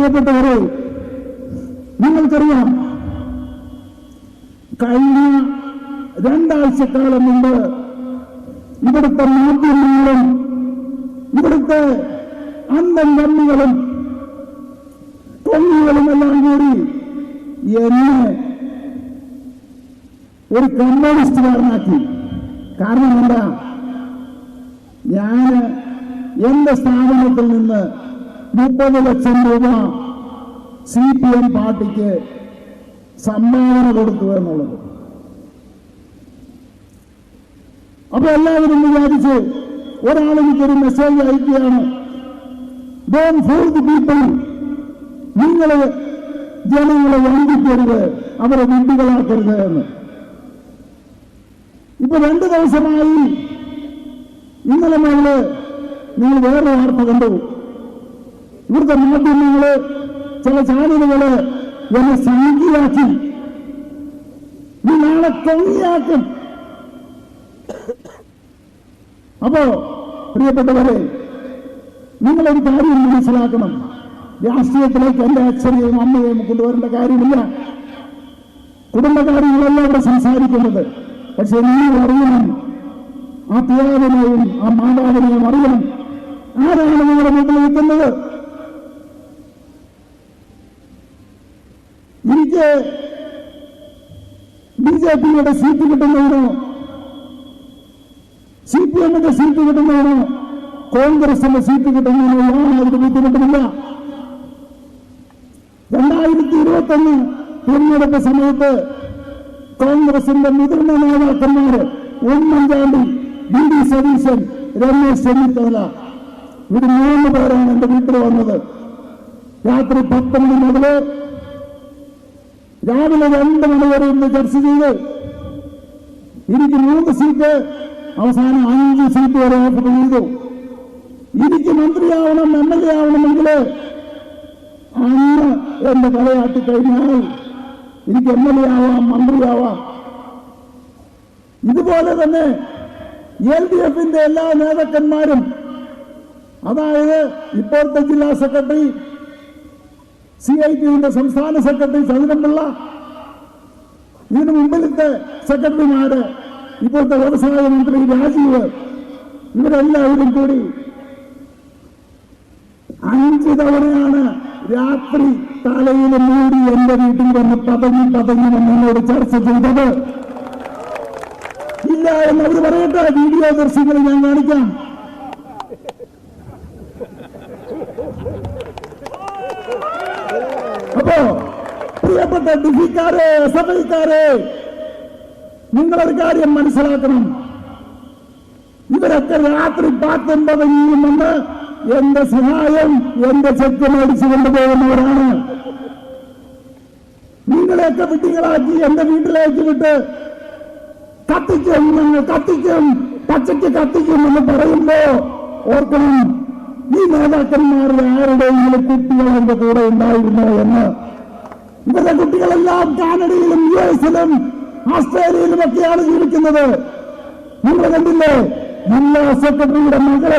പ്രിയപ്പെട്ടവരെ നിങ്ങൾക്കറിയാം കഴിഞ്ഞ രണ്ടാഴ്ചക്കാലം മുമ്പ് ഇവിടുത്തെ മാധ്യമങ്ങളും ഇവിടുത്തെ അന്തം കമ്മികളും കൊങ്ങികളും എല്ലാം കൂടി എന്നെ ഒരു കമ്മ്യൂണിസ്റ്റുകാരനാക്കി കാരണം എന്താ ഞാൻ എന്റെ സ്ഥാപനത്തിൽ നിന്ന് മുപ്പത് ലക്ഷം രൂപ സി പി എം പാർട്ടിക്ക് സംഭാവന കൊടുത്തു എന്നുള്ളത് അപ്പൊ എല്ലാവരും വിചാരിച്ച് ഒരാൾ എനിക്കൊരു മെസ്സേജ് അയക്കുകയാണ് ഡോൺ ഫോർ ദി പീപ്പിൾ നിങ്ങൾ ജനങ്ങളെ വഞ്ചിക്കരുത് അവരെ വിഡ്ഢികളാക്കരുത് എന്ന് ഇപ്പൊ രണ്ടു ദിവസമായി ഇന്നലെ മുതൽ നിങ്ങൾ വേറെ വാർത്ത കണ്ടു ഇവിടുത്തെ മാധ്യമങ്ങൾ ചില ചാനലുകൾ എന്നെ സംഖ്യയാക്കി നാളെ കൊങ്ങിയാക്കും അപ്പോ പ്രിയപ്പെട്ടവരെ നിങ്ങളൊരു കാര്യം മനസ്സിലാക്കണം. രാഷ്ട്രീയത്തിലേക്ക് എന്റെ അച്ഛനെയും അമ്മയെയും കൊണ്ടുവരേണ്ട കാര്യമില്ല. കുടുംബകാര്യങ്ങളല്ല ഇവിടെ സംസാരിക്കുന്നത്. പക്ഷെ നീ അറിയണം. ആ പിതാവിനെയും ആ മാതാവിനെയും അറിയണം. ആരാണ് നിങ്ങളുടെ വീട്ടിൽ നിൽക്കുന്നത്? എനിക്ക് ബി ജെ പിയുടെ സീറ്റ് കിട്ടുന്നതിനോ സി പി എമ്മിന്റെ സീറ്റ് കിട്ടുന്നതിനോ കോൺഗ്രസിന്റെ സീറ്റ് കിട്ടുന്നതിനോ യാതൊരു ബുദ്ധിമുട്ടുമില്ല രണ്ടായിരത്തി ഇരുപത്തി ഒന്ന് തിരഞ്ഞെടുപ്പ് സമയത്ത് കോൺഗ്രസിന്റെ മുതിർന്ന നേതാക്കന്മാർ ഉമ്മൻചാണ്ടി ബി ഡി സതീശൻ രമേശ് ചെന്നിത്തല. ഇവർ മൂന്ന് പേരാണ് എന്റെ വീട്ടിൽ വന്നത്. രാത്രി പത്തൊമ്പത് മുതൽ രാവിലെ രണ്ട് മണിവരെ ഇന്ന് ചർച്ച ചെയ്ത് എനിക്ക് മൂന്ന് സീറ്റ് അവസാനം അഞ്ച് സീറ്റ് വരെ ഓഫർ ചെയ്തു. എനിക്ക് മന്ത്രിയാവണം എം എൽ എ ആവണമെങ്കിൽ അന്ന് എന്റെ തലയാട്ടി കഴിഞ്ഞാൽ എനിക്ക് എം എൽ എ ആവാം മന്ത്രിയാവാം. ഇതുപോലെ തന്നെ എൽ ഡി എഫിന്റെ എല്ലാ നേതാക്കന്മാരും അതായത് ഇപ്പോഴത്തെ ജില്ലാ സെക്രട്ടറി സി ഐ ടിയുടെ സംസ്ഥാന സെക്രട്ടറി ചതുരംപിള്ള ഇതിനു മുമ്പിലത്തെ സെക്രട്ടറിമാര് ഇപ്പോഴത്തെ വ്യവസായ മന്ത്രി രാജീവ് ഇവരെല്ലാവരും കൂടി അഞ്ച് തവണയാണ് രാത്രി തലയിൽ മൂടി എന്റെ വീട്ടിൽ വന്ന് പതങ്ങി പതങ്ങി എന്നോട് ചർച്ച ചെയ്തത്. ഇല്ല എന്ന് അവർ പറയട്ടെ വീഡിയോ ദൃശ്യങ്ങൾ ഞാൻ കാണിക്കാം അപ്പോ പ്രിയപ്പെട്ട ഡിഫിക്കാരെ എസ് എഫ് ഐക്കാരെ നിങ്ങളൊരു കാര്യം മനസ്സിലാക്കണം ഇവരൊക്കെ രാത്രി പത്തൊമ്പതിനും വന്ന് എന്റെ സഹായം എന്റെ ചെക്ക് മേടിച്ചു കൊണ്ടുപോകുന്നവരാണ് നിങ്ങളെയൊക്കെ വിട്ടികളാക്കി എന്റെ വീട്ടിലേക്ക് വിട്ട് കത്തിക്കും ഞങ്ങൾ കത്തിക്കും പച്ചയ്ക്ക് കത്തിക്കും എന്ന് പറയുമ്പോ ഓർക്കണം ഈ നേതാക്കന്മാരുടെ ആരുടെയെങ്കിലും കുട്ടികൾ എന്റെ കൂടെ ഉണ്ടായിരുന്നോ എന്ന് ഇവരുടെ കുട്ടികളെല്ലാം കാനഡയിലും യു എസിലും ഓസ്ട്രേലിയയിലും ഒക്കെയാണ് ജീവിക്കുന്നത്. നിങ്ങൾ കണ്ടില്ലേ? ജില്ലാ സെക്രട്ടറിയുടെ മകൾ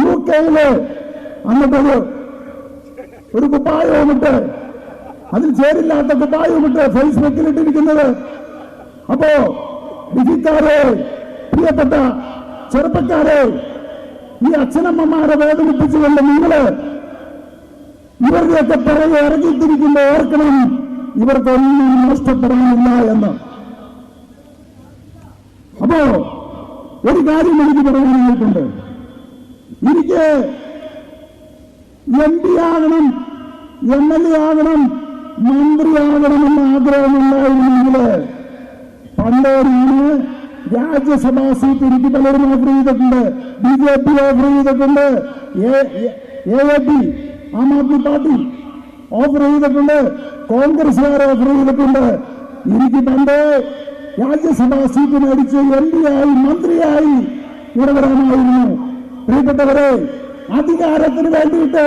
യു കെയിൽ എന്നിട്ടൊരു ഒരു കുപ്പായവുമിട്ട് അതിൽ ചേരില്ലാത്ത കുപ്പായവുമിട്ട് ഫേസ്ബുക്കിൽ ഇട്ടിരിക്കുന്നത് അപ്പോ വിധിക്കാരെ പ്രിയപ്പെട്ട ചെറുപ്പക്കാരെ ഈ അച്ഛനമ്മമാരെ വേദനിപ്പിച്ചുകൊണ്ട് നിങ്ങൾ ഇവരുടെയൊക്കെ പിറകെ ഇറങ്ങിത്തിരിക്കുമ്പോ ഓർക്കണം. ഇവർക്കൊന്നും നഷ്ടപ്പെടുന്നില്ല എന്ന്. അപ്പോ ഒരു കാര്യം എനിക്ക് പറയാനായിട്ടുണ്ട് എനിക്ക് എം പി ആകണം എം എൽ എ ആകണം മന്ത്രിയാകണമെന്ന് ആഗ്രഹമുണ്ടായിരുന്നെങ്കിൽ പണ്ടോരിന്ന് രാജ്യസഭാ സീറ്റ് എനിക്ക് പലരും ഓഫർ ചെയ്തിട്ടുണ്ട് ബി ജെ പി ഓഫർ ചെയ്തിട്ടുണ്ട് A A P Aam Aadmi party offer ചെയ്തിട്ടുണ്ട് കോൺഗ്രസ്സുകാർ ഓഫർ ചെയ്തിട്ടുണ്ട് എനിക്ക് പണ്ട് രാജ്യസഭാ സീറ്റ് മേടിച്ച് എം പി ആയി മന്ത്രിയായി ഇവിടെ വരാമായിരുന്നു പ്രിയപ്പെട്ടവരെ അധികാരത്തിന് വേണ്ടിയിട്ട്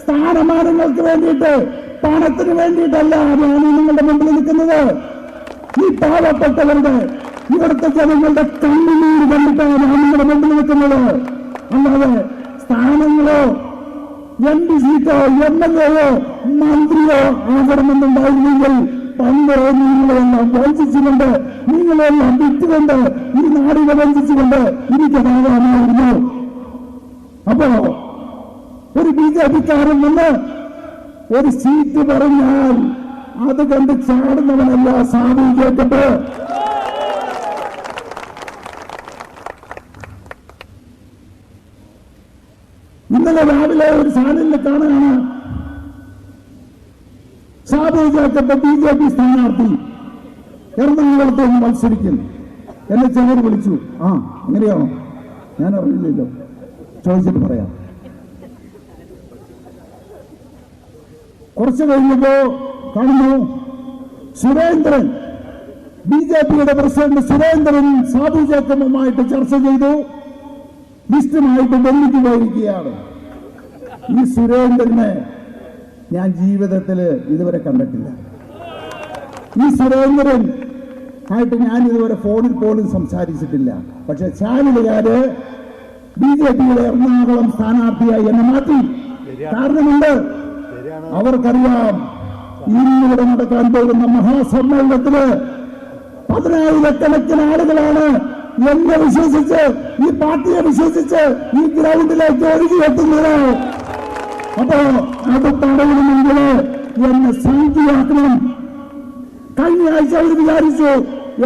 സ്ഥാനമാനങ്ങൾക്ക് വേണ്ടിയിട്ട് പണത്തിന് വേണ്ടിയിട്ടല്ല ഞാൻ നിങ്ങളുടെ മുമ്പിൽ നിൽക്കുന്നത്. ഈ പാവപ്പെട്ടവരുടെ ഇവിടുത്തെ ജനങ്ങളുടെ കണ്ണുനീര് കണ്ടിട്ടാണ് ഞാൻ നിങ്ങളുടെ മുമ്പിൽ നിൽക്കുന്നത്. അല്ലാതെ സ്ഥാനങ്ങളോ എം പി സീറ്റോ എം എൽ എയോ മന്ത്രിയോ ആകണമെന്നുണ്ടായിരുന്നെങ്കിൽ പണ്ട് നിങ്ങളെല്ലാം വഞ്ചിച്ചുകൊണ്ട് നിങ്ങളെല്ലാം വിറ്റുകൊണ്ട് ഈ നാടിനെ വഞ്ചിച്ചുകൊണ്ട് എനിക്കതാകാമായിരുന്നു അപ്പോ ഒരു ബി ജെ പിക്കാരൻ വന്ന് ഒരു സീറ്റ് പറഞ്ഞാൽ അത് കണ്ട് ചാടുന്നവനല്ല സാധു ഇന്നലെ രാവിലെ ഒരു ചാനലിൽ കാണുകയാണ് Sabu Jacob B J P സ്ഥാനാർത്ഥി എറണാകുളത്ത് നിന്ന് മത്സരിക്കും. എന്നെ ചിലർ വിളിച്ചു. ആ അങ്ങനെയാണോ ഞാൻ അറിയില്ലല്ലോ ചോദിച്ചിട്ട് പറയാം. കുറച്ച് കഴിഞ്ഞപ്പോ കാണുന്നു സുരേന്ദ്രൻ. ബി ജെ പിയുടെ പ്രസിഡന്റ് സുരേന്ദ്രൻ സാധു ജേക്കബുമായിട്ട് ചർച്ച ചെയ്തു. ലിസ്റ്റുമായിട്ട് ഡൽഹിക്ക് പോയിരിക്കുകയാണ് ഈ സുരേന്ദ്രനെ ഞാൻ ജീവിതത്തിൽ ഇതുവരെ കണ്ടിട്ടില്ല. ഈ സുരേന്ദ്രൻ ആയിട്ട് ഞാൻ ഇതുവരെ ഫോണിൽ പോലും സംസാരിച്ചിട്ടില്ല. പക്ഷെ ചാനലുകാര് ബി ജെ പിയുടെ എറണാകുളം സ്ഥാനാർത്ഥിയായി എന്നെ മാറ്റി. കാരണമുണ്ട്. അവർക്കറിയാം ഇന്നിവിടെ നടക്കാൻ പോകുന്ന മഹാസമ്മേളനത്തിൽ പതിനായിരക്കണക്കിന് ആളുകളാണ് എന്നെ വിശ്വസിച്ച് ഈ പാർട്ടിയെ വിശ്വസിച്ച് ഈ ഗ്രൗണ്ടിലേക്ക് ഒഴുകി എത്തുന്നത് അപ്പോ അത് തടയണമെങ്കിൽ എന്നെ സംഖ്യയാക്കണം കഴിഞ്ഞ ആഴ്ച അവർ വിചാരിച്ചു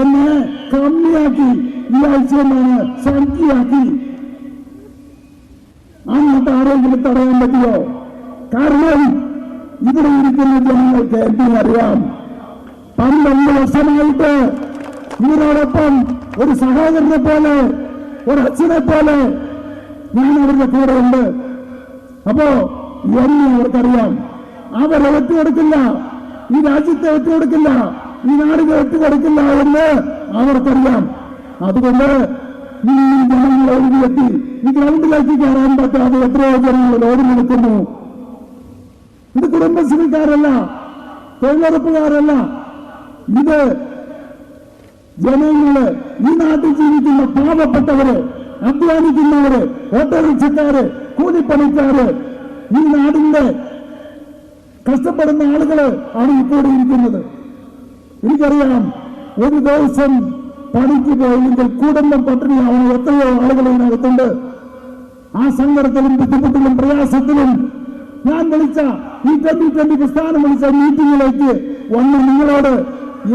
എന്നെ കമ്മിയാക്കി. ഈ ആഴ്ച എന്നാണ് സംഖ്യയാക്കി അങ്ങോട്ട് ആരെങ്കിലും തടയാൻ പറ്റിയോ? കാരണം ഇവിടെ ഇരിക്കുന്ന ജനങ്ങൾക്ക് എന്തിനറിയാം? പന്ത്രണ്ട് വർഷമായിട്ട് ഇവരോടൊപ്പം ഒരു സഹോദരനെ പോലെ ഒരു അച്ഛനെ പോലെ ഞാൻ അവരുടെ കൂടെ ഉണ്ട് അപ്പോ എന്നെ അവർക്കറിയാം അവരെ ഒറ്റുകൊടുക്കില്ല ഈ രാജ്യത്തെ ഒറ്റുകൊടുക്കില്ല ഈ നാടിനെ ഒറ്റുകൊടുക്കില്ല എന്ന് അവർക്കറിയാം അതുകൊണ്ട് ഈ ജനങ്ങൾ ഒഴുകിയെത്തി ഈ ഗ്രൗണ്ടിലേക്ക് കയറാൻ പറ്റാതെ എത്രയോ ജനങ്ങൾ ഓടി നിൽക്കുന്നു ഇത് കുടുംബശ്രീക്കാരല്ല തൊഴിലുറപ്പുകാരല്ല ഇത് ജനങ്ങൾ ഈ നാട്ടിൽ ജീവിക്കുന്ന പാവപ്പെട്ടവര് അധ്വാനിക്കുന്നവര് ഓട്ടോറിക്ഷക്കാര് കൂലിപ്പണിക്കാര് ഈ നാടിന്റെ കഷ്ടപ്പെടുന്ന ആളുകൾ ആണ് ഇപ്പോൾ ഇരിക്കുന്നത്. എനിക്കറിയാം ഒരു ദിവസം പണിക്ക് പോയില്ലെങ്കിൽ കുടുംബം പട്ടിണിയാവുന്ന എത്രയോ ആളുകൾ ഇതിനകത്തുണ്ട്. ആ സങ്കടത്തിലും ബുദ്ധിമുട്ടിലും പ്രയാസത്തിലും ഞാൻ വിളിച്ച ഈ ട്വന്റി ട്വന്റി പ്രസ്ഥാനം വിളിച്ച മീറ്റിംഗിലേക്ക് വന്ന് നിങ്ങളോട്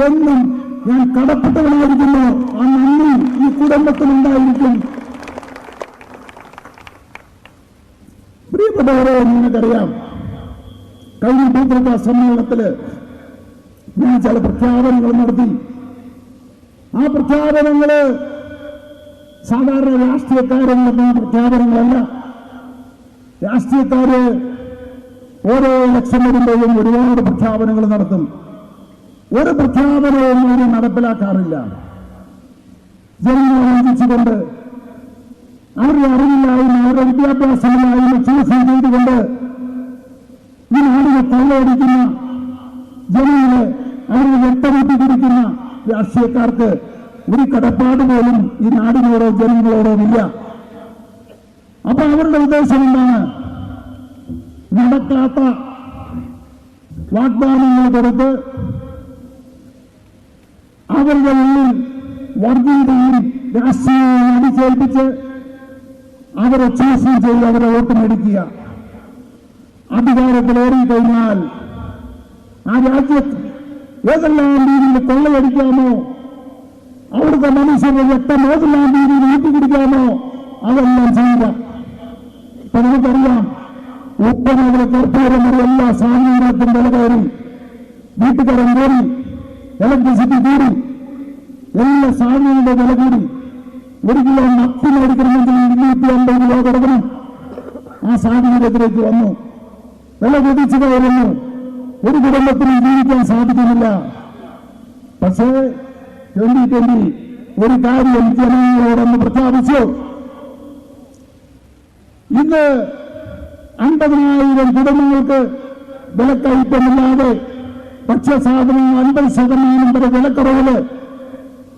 എന്നും ഞാൻ കടപ്പെട്ടവനായിരിക്കുന്നു. ആ നന്ദി ഈ കുടുംബത്തിനുണ്ടായിരിക്കും പ്രിയപ്പെട്ടവരെ നിങ്ങൾക്കറിയാം കഴിഞ്ഞ ഭൂപ്രത സമ്മേളനത്തിൽ ഞാൻ ചില പ്രഖ്യാപനങ്ങൾ നടത്തി. ആ പ്രഖ്യാപനങ്ങൾ സാധാരണ രാഷ്ട്രീയക്കാരൻ നടത്തുന്ന പ്രഖ്യാപനങ്ങളല്ല. രാഷ്ട്രീയക്കാര് ഓരോ ഇലക്ഷൻ വരുമ്പോഴും ഒരുപാട് പ്രഖ്യാപനങ്ങൾ നടത്തും. ഒരു പ്രഖ്യാപനവും അവർ നടപ്പിലാക്കാറില്ല. ജനങ്ങളെ വഞ്ചിച്ചുകൊണ്ട് അവരുടെ അറിവില്ലായ്മ അവരുടെ വിദ്യാഭ്യാസമില്ലായ്മ ചൂഷണം ചെയ്തുകൊണ്ട് ഈ നാടിനെ കൊള്ളയടിക്കുന്ന ജനങ്ങളെ അവരെ വ്യക്തമാക്കി കുടിക്കുന്ന രാഷ്ട്രീയക്കാർക്ക് ഒരു കടപ്പാട് പോലും ഈ നാടിനോടോ ജനങ്ങളോടോ ഇല്ല. അപ്പൊ അവരുടെ ഉദ്ദേശം എന്താണ്? നടക്കാത്ത വാഗ്ദാനങ്ങൾ കൊടുത്ത് അവരുടെ ഉള്ളിൽ വർഗീയതയും രാഷ്ട്രീയവും അടിച്ചേൽപ്പിച്ച് അവരെ ചൂഷണം ചെയ്ത് അവരെ വോട്ട് മേടിക്കുക. അധികാരത്തിലേറി കഴിഞ്ഞാൽ ആ രാജ്യത്ത് ഏതെല്ലാം രീതിയിൽ കൊള്ളയടിക്കാമോ അവിടുത്തെ മനുഷ്യരുടെ രക്തം ഏതെല്ലാം രീതിയിൽ ഊറ്റിക്കുടിക്കാമോ അതെല്ലാം ചെയ്യുക. ഇപ്പൊ നമുക്കറിയാം ഉപ്പ് മുതൽ കർപ്പൂരം വരെ എല്ലാ സാധനങ്ങൾക്കും വില കയറി വീട്ടുകാരൻ കയറി ഇലക്ട്രിസിറ്റി കൂടി എല്ലാ സാധനങ്ങളുടെ വില കൂടി. ഒരു കിലോ മത്തി മേടിക്കണമെങ്കിൽ ഇരുന്നൂറ്റി അമ്പത് രൂപ കൊടുക്കണം. ആ സാഹചര്യത്തിലേക്ക് വന്നു. വില കുതിച്ചു കയറുന്നു ഒരു കുടുംബത്തിന് ജീവിക്കാൻ സാധിക്കുന്നില്ല. പക്ഷേ ട്വന്റി ട്വന്റി ഒരു കാര്യം ജനങ്ങളോടൊന്ന് പ്രഖ്യാപിച്ചു. ഇന്ന് അൻപതിനായിരം കുടുംബങ്ങൾക്ക് വിലക്കയറ്റമില്ലാതെ ഭക്ഷ്യസാധനങ്ങൾ അൻപത് ശതമാനം വരെ വിലക്കുറവിൽ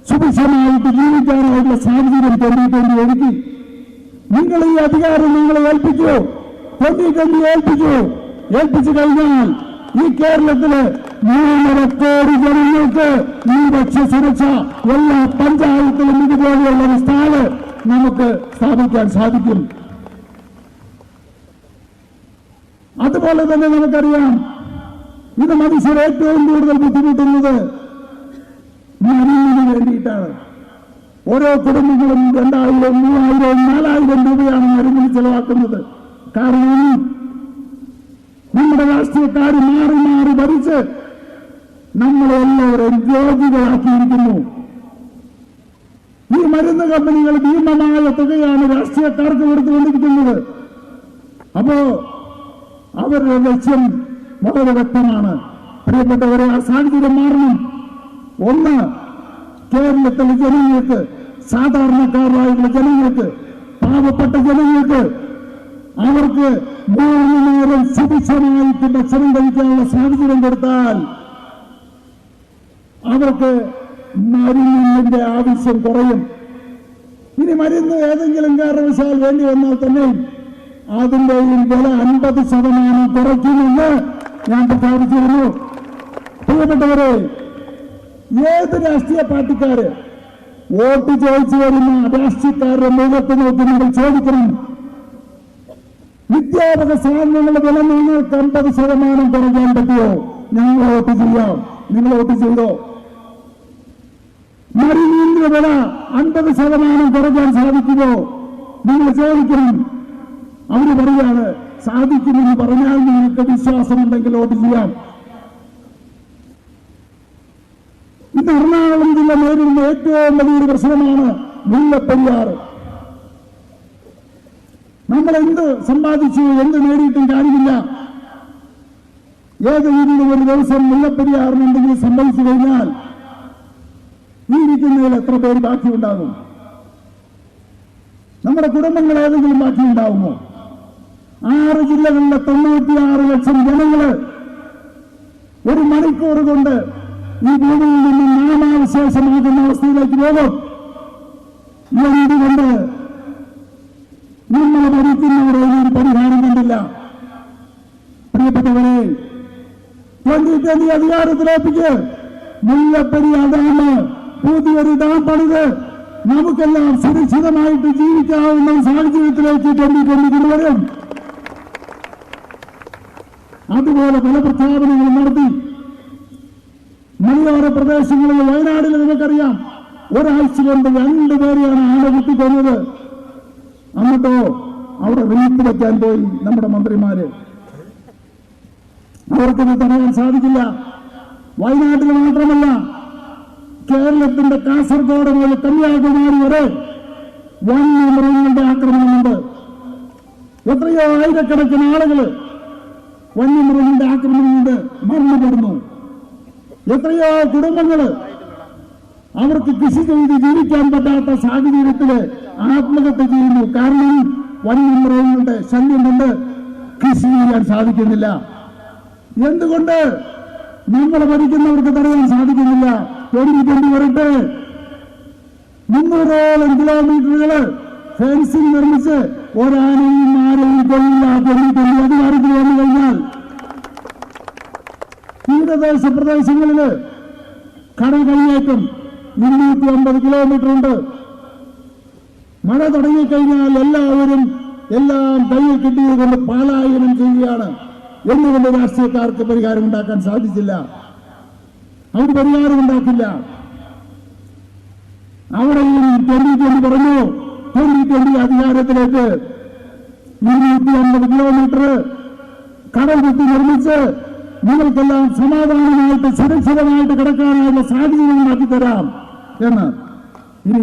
സുഭിക്ഷമായിട്ട് ജീവിക്കാനായിട്ടുള്ള സാഹചര്യം ട്വന്റി ട്വന്റി ഒരുക്കി നിങ്ങൾ ഈ അധികാരം നിങ്ങളെ ഏൽപ്പിക്കൂ ട്വന്റി ട്വന്റി ഏൽപ്പിച്ചു ഏൽപ്പിച്ചു കഴിഞ്ഞാൽ ഈ കേരളത്തിൽ മൂന്നര കോടി ജനങ്ങൾക്ക് ഈ ഭക്ഷ്യസുരക്ഷ എല്ലാ പഞ്ചായത്തിലും ഇതുപോലെയുള്ള ഒരു സ്ഥാൽ നമുക്ക് സ്ഥാപിക്കാൻ സാധിക്കും അതുപോലെ തന്നെ നമുക്കറിയാം ഇത് മനുഷ്യർ ഏറ്റവും കൂടുതൽ ബുദ്ധിമുട്ടുന്നത് മരുന്നിന് വേണ്ടിയിട്ടാണ്. ഓരോ കുടുംബങ്ങളും രണ്ടായിരം മൂവായിരം നാലായിരം രൂപയാണ് മരുന്നിന് ചെലവാക്കുന്നത്. കാരണം നമ്മുടെ രാഷ്ട്രീയക്കാർ മാറി മാറി ഭരിച്ച് നമ്മളെല്ലാവരും രോഗികളാക്കിയിരിക്കുന്നു ഈ മരുന്ന് കമ്പനികൾ ഭീമമായ തുകയാണ് രാഷ്ട്രീയക്കാർക്ക് കൊടുത്തുകൊണ്ടിരിക്കുന്നത്. അപ്പോ അവരുടെ ലക്ഷ്യം വളരെ വ്യക്തമാണ്. പ്രിയപ്പെട്ടവരെ ആ സാഹചര്യം മാറണം. ഒന്ന് കേരളത്തിലെ ജനങ്ങൾക്ക് സാധാരണക്കാരായിട്ടുള്ള ജനങ്ങൾക്ക് പാവപ്പെട്ട ജനങ്ങൾക്ക് അവർക്ക് മൂന്ന് നേരം സുഭിക്ഷമായിട്ട് ഭക്ഷണം കഴിക്കാനുള്ള സാഹചര്യം കൊടുത്താൽ അവർക്ക് മരുന്നിന്റെ ആവശ്യം കുറയും. ഇനി മരുന്ന് ഏതെങ്കിലും കാരണവശാൽ വേണ്ടി വന്നാൽ തന്നെ അതിന്റെയും വില അൻപത് ശതമാനം കുറയ്ക്കുമെന്ന് ഞാൻ പ്രഖ്യാപിച്ചിരുന്നു. പ്രിയപ്പെട്ടവരെ ഏത് രാഷ്ട്രീയ പാർട്ടിക്കാര് വോട്ട് ചോദിച്ചു വരുന്ന രാഷ്ട്രീയക്കാരുടെ മുഖത്ത് നോക്കി നിങ്ങൾ ചോദിക്കണം. നിത്യാപക സാധനങ്ങളുടെ വില നിങ്ങൾക്ക് അമ്പത് ശതമാനം കുറയ്ക്കാൻ പറ്റുമോ ഞങ്ങൾ വോട്ട് ചെയ്യാം. നിങ്ങൾ വോട്ട് ചെയ്തോ? മരുന്നിന്റെ വില അൻപത് ശതമാനം കുറയ്ക്കാൻ സാധിക്കുമോ? നിങ്ങൾ ചോദിക്കണം. അവർ പറയാണ് സാധിക്കുമെന്ന് പറഞ്ഞാൽ നിങ്ങൾക്ക് വിശ്വാസമുണ്ടെങ്കിൽ വോട്ട് ചെയ്യാം. ഇന്ന് എറണാകുളം ജില്ല നേരിടുന്ന ഏറ്റവും വലിയൊരു പ്രശ്നമാണ് മുല്ലപ്പെരിയാർ. നമ്മൾ എന്ത് സമ്പാദിച്ചു എന്ത് നേടിയിട്ടും കാര്യമില്ല. ഏതെങ്കിലും ഒരു ദിവസം മുല്ലപ്പെരിയാറിന് എന്തെങ്കിലും സംഭവിച്ചു കഴിഞ്ഞാൽ ഈ ഇരിക്കുന്നതിൽ എത്ര പേര് ബാക്കിയുണ്ടാകും? നമ്മുടെ കുടുംബങ്ങൾ ഏതെങ്കിലും ബാക്കിയുണ്ടാകുമോ ആറ് ജില്ലകളിലെ തൊണ്ണൂറ്റിയാറ് ലക്ഷം ജനങ്ങൾ ഒരു മണിക്കൂർ കൊണ്ട് ഈ ഭൂമിയിൽ നിന്നും നാമാവിശേഷമാകുന്ന അവസ്ഥയിലേക്ക് പോകും എന്തുകൊണ്ട് നമ്മൾ ഭരിക്കുന്നവരെ ഒരു പരിഹാരം കണ്ടില്ല. പ്രിയപ്പെട്ടവരെ ട്വന്റി ട്വന്റി അധികാരത്തിലേപ്പിക്ക് മുല്ലപ്പെരിയാർ ഡാം പുതിയൊരു ഡാം പണിത് നമുക്കെല്ലാം സുരക്ഷിതമായിട്ട് ജീവിക്കാവുന്ന സാഹചര്യത്തിലേക്ക് ട്വന്റി ട്വന്റി കൊണ്ടുവരും അതുപോലെ പല പ്രഖ്യാപനങ്ങളും നടത്തി മലയോര പ്രദേശങ്ങളിൽ വയനാടിൽ നിങ്ങൾക്കറിയാം. ഒരാഴ്ച കൊണ്ട് രണ്ടു പേരെയാണ് ആന കുത്തിക്കൊന്നത് എന്നിട്ടോ അവിടെ റീപ്പ് വയ്ക്കാൻ പോയി നമ്മുടെ മന്ത്രിമാര്. അവർക്കത് തടയാൻ സാധിക്കില്ല. വയനാട്ടിൽ മാത്രമല്ല കേരളത്തിന്റെ കാസർഗോഡ് മുതൽ കന്യാകുമാരി വരെ വന്യമൃഗങ്ങളുടെ ആക്രമണമുണ്ട്. എത്രയോ ആയിരക്കണക്കിന് ആളുകൾ വന്യമൃഗങ്ങളുടെ ആക്രമണം കൊണ്ട് മരണപ്പെടുന്നു. എത്രയോ കുടുംബങ്ങൾ അവർക്ക് കൃഷി ചെയ്ത് ജീവിക്കാൻ പറ്റാത്ത സാഹചര്യത്തിൽ ആത്മഹത്യ ചെയ്യുന്നു. കാരണം വന്യമൃഗങ്ങളുടെ ശല്യം കൊണ്ട് കൃഷി ചെയ്യാൻ സാധിക്കുന്നില്ല. എന്തുകൊണ്ട് നമ്മളെ ഭരിക്കുന്നവർക്ക് തടയാൻ സാധിക്കുന്നില്ല? ട്വന്റി വരട്ടെ മുന്നൂറോളം കിലോമീറ്ററുകൾ ഫെൻസിംഗ് നിർമ്മിച്ച് ഒരാനയും ആരെയും കൊള്ളില്ല ട്വന്റി ട്വന്റി അധികാരത്തിൽ വന്നു കഴിഞ്ഞാൽ തീരദേശ പ്രദേശങ്ങളിൽ കടൽ കൈയേറ്റം മുന്നൂറ്റി അമ്പത് കിലോമീറ്റർ ഉണ്ട്. മഴ തുടങ്ങിക്കഴിഞ്ഞാൽ എല്ലാവരും എല്ലാം കയ്യിൽ കിട്ടിയത് കൊണ്ട് പാലായനം ചെയ്യുകയാണ്. എന്തുകൊണ്ട് രാഷ്ട്രീയക്കാർക്ക് പരിഹാരം ഉണ്ടാക്കാൻ സാധിച്ചില്ല? അവർ പരിഹാരം ഉണ്ടാക്കില്ല. അവിടെയും ട്വന്റി ട്വന്റി പറഞ്ഞു. ട്വന്റി ട്വന്റി അധികാരത്തിലേക്ക് മുന്നൂറ്റി അമ്പത് കിലോമീറ്റർ കടൽ കുത്തി നിർമ്മിച്ച് നിങ്ങൾക്കെല്ലാം സമാധാനമായിട്ട് സുരക്ഷിതമായിട്ട് കിടക്കാനായുള്ള സാഹചര്യം തരാം എന്ന് ഇനി